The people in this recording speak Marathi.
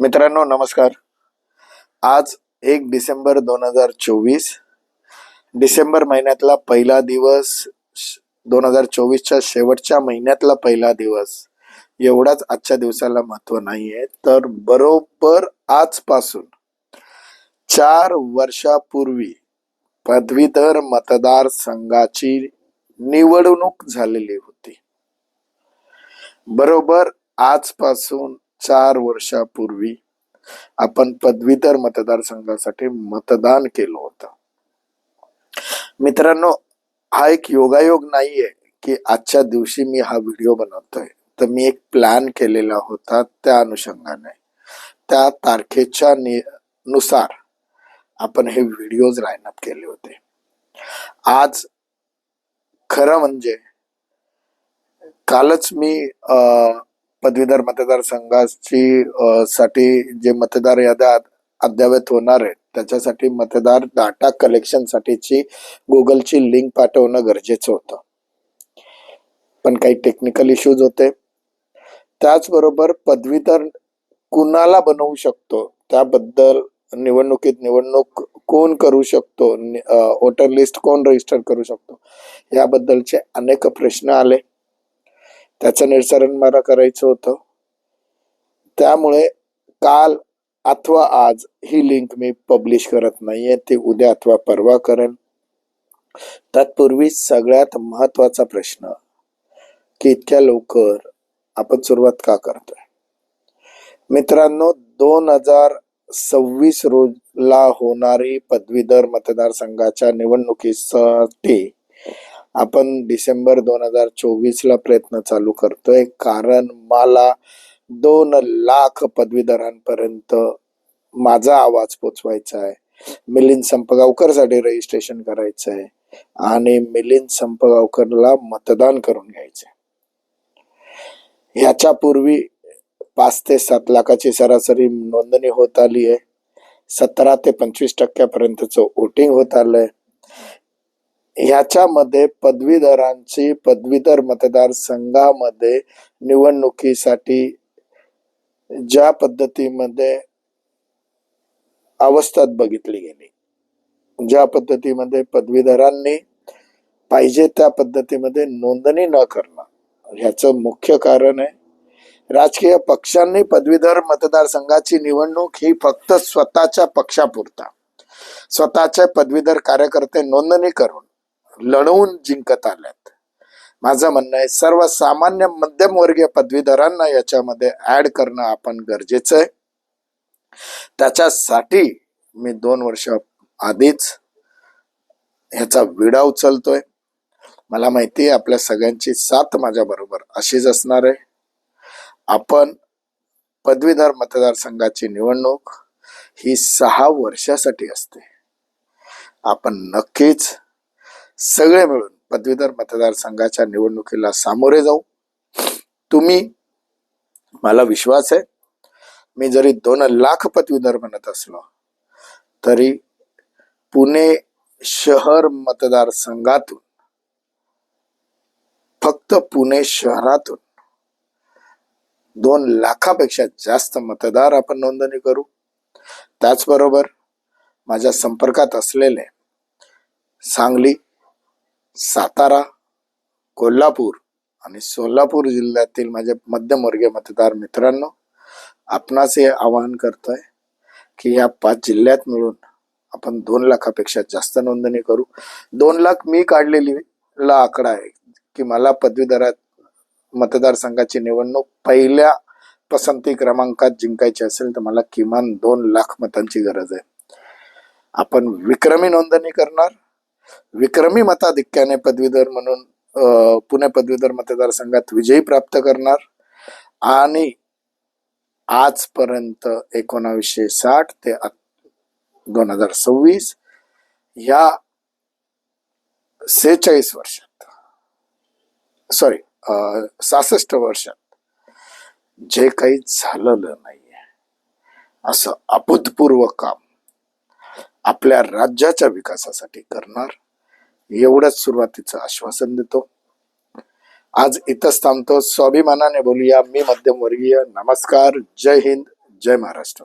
मित्रांनो नमस्कार. आज एक डिसेंबर दोन हजार चोवीस डिसेंबर महिन्यातला पहिला दिवस दोन हजार चोवीसच्या शेवटच्या महिन्यातला पहिला दिवस. एवढाच आजच्या दिवसाला महत्त्व नाहीये तर बरोबर आजपासून चार वर्षापूर्वी पदवीधर मतदार संघाची निवडणूक झालेली होती. बरोबर आजपासून चार वर्षापूर्वी आपण पदवीधर मतदारसंघासाठी मतदान केलं होतं. मित्रांनो हा एक योगायोग नाहीये की आजच्या दिवशी मी हा व्हिडिओ बनवतोय. तर मी एक प्लॅन केलेला होता त्या अनुषंगाने. त्या तारखेच्या नुसार आपण हे व्हिडिओज लाईनअप केले होते. आज खरं म्हणजे कालच मी अ, पदवीधर मतदारसंघाची साठी जे मतदार याद्या अद्ययावत होणार आहेत त्याच्यासाठी मतदार डाटा कलेक्शन साठीची गुगलची लिंक पाठवणं गरजेचं होतं. पण काही टेक्निकल इश्यूज होते. त्याचबरोबर पदवीधर कुणाला बनवू शकतो? त्याबद्दल निवडणुकीत निवडणूक कोण करू शकतो? वोटर लिस्ट कोण रजिस्टर करू शकतो? याबद्दलचे अनेक प्रश्न आले. त्याचं निरसरण मला करायचं होतं. त्यामुळे काल अथवा आज ही लिंक मी पब्लिश करत नाहीये. ती उद्या अथवा परवा करेन. तत्पूर्वी सगळ्यात महत्त्वाचा प्रश्न की इतक्या लवकर आपण सुरुवात का करतोय? मित्रांनो दोन हजार सव्वीस रोजला होणारी पदवीधर मतदारसंघाच्या निवडणुकीसाठी आपण डिसेंबर दोन हजार चोवीसला प्रयत्न चालू करतोय. कारण मला दोन लाख पदवीधरांपर्यंत माझा आवाज पोचवायचा आहे. मिलिंद संपगावकरसाठी रजिस्ट्रेशन करायचं आहे आणि मिलिंद संपगावकरला मतदान करून घ्यायचंय ह्याच्या पूर्वी पाच ते सात लाखाची सरासरी नोंदणी होत आली आहे. सतरा ते पंचवीस टक्क्यापर्यंतचं वोटिंग होत आलंय. ह्याच्यामध्ये पदवीधरांची पदवीधर मतदारसंघामध्ये निवडणुकीसाठी ज्या पद्धतीमध्ये अवस्थात बघितली गेली. ज्या पद्धतीमध्ये पदवीधरांनी पाहिजे त्या पद्धतीमध्ये नोंदणी न करणं ह्याचं मुख्य कारण आहे. राजकीय पक्षांनी पदवीधर मतदारसंघाची निवडणूक ही फक्त स्वतःच्या पक्षापुरता. स्वतःचे पदवीधर कार्यकर्ते नोंदणी करून लढवून जिंकत आल्यात. माझं म्हणणं आहे सर्वसामान्य मध्यमवर्गीय पदवीधरांना याच्यामध्ये ऍड करणं आपण गरजेचं आहे. त्याच्यासाठी मी दोन वर्ष आधीच ह्याचा विडा उचलतोय. मला माहिती आहे आपल्या सगळ्यांची साथ माझ्या बरोबर अशीच असणार आहे. आपण पदवीधर मतदारसंघाची निवडणूक ही सहा वर्षासाठी असते. आपण नक्कीच सगळे मिळून पदवीधर मतदारसंघाच्या निवडणुकीला सामोरे जाऊ. तुम्ही मला विश्वास आहे मी जरी दोन लाख पदवीधर म्हणत असलो तरी पुणे शहर मतदारसंघातून फक्त पुणे शहरातून दोन लाखापेक्षा जास्त मतदार आपण नोंदणी करू. त्याचबरोबर माझ्या संपर्कात असलेले सांगली सातारा कोल्हापूर आणि सोलापूर जिल्ह्यातील माझ्या मध्यमवर्गीय मतदार मित्रांनो आपणास हे आवाहन करतोय की या पाच जिल्ह्यात मिळून आपण दोन लाखापेक्षा जास्त नोंदणी करू. दोन लाख मी काढलेली ला आकडा आहे की मला पदवीधरात मतदारसंघाची निवडणूक पहिल्या पसंती क्रमांकात जिंकायची असेल तर मला किमान दोन लाख मतांची गरज आहे. आपण विक्रमी नोंदणी करणार विक्रमी मताधिक्याने पदवीधर म्हणून पुणे पदवीधर मतदारसंघात विजयी प्राप्त करणार आणि आजपर्यंत एकोणावीसशे साठ ते दोन हजार सव्वीस या सेहेचाळीस वर्षात सॉरी सहासष्ट वर्षात जे काही झालेलं नाहीये असं अभूतपूर्व काम आपल्या राज्याच्या विकासासाठी करणार एवढंच सुरुवातीचं आश्वासन देतो. आज इथंच थांबतो. स्वाभिमानाने बोलूया. मी मध्यमवर्गीय. नमस्कार. जय हिंद. जय महाराष्ट्र.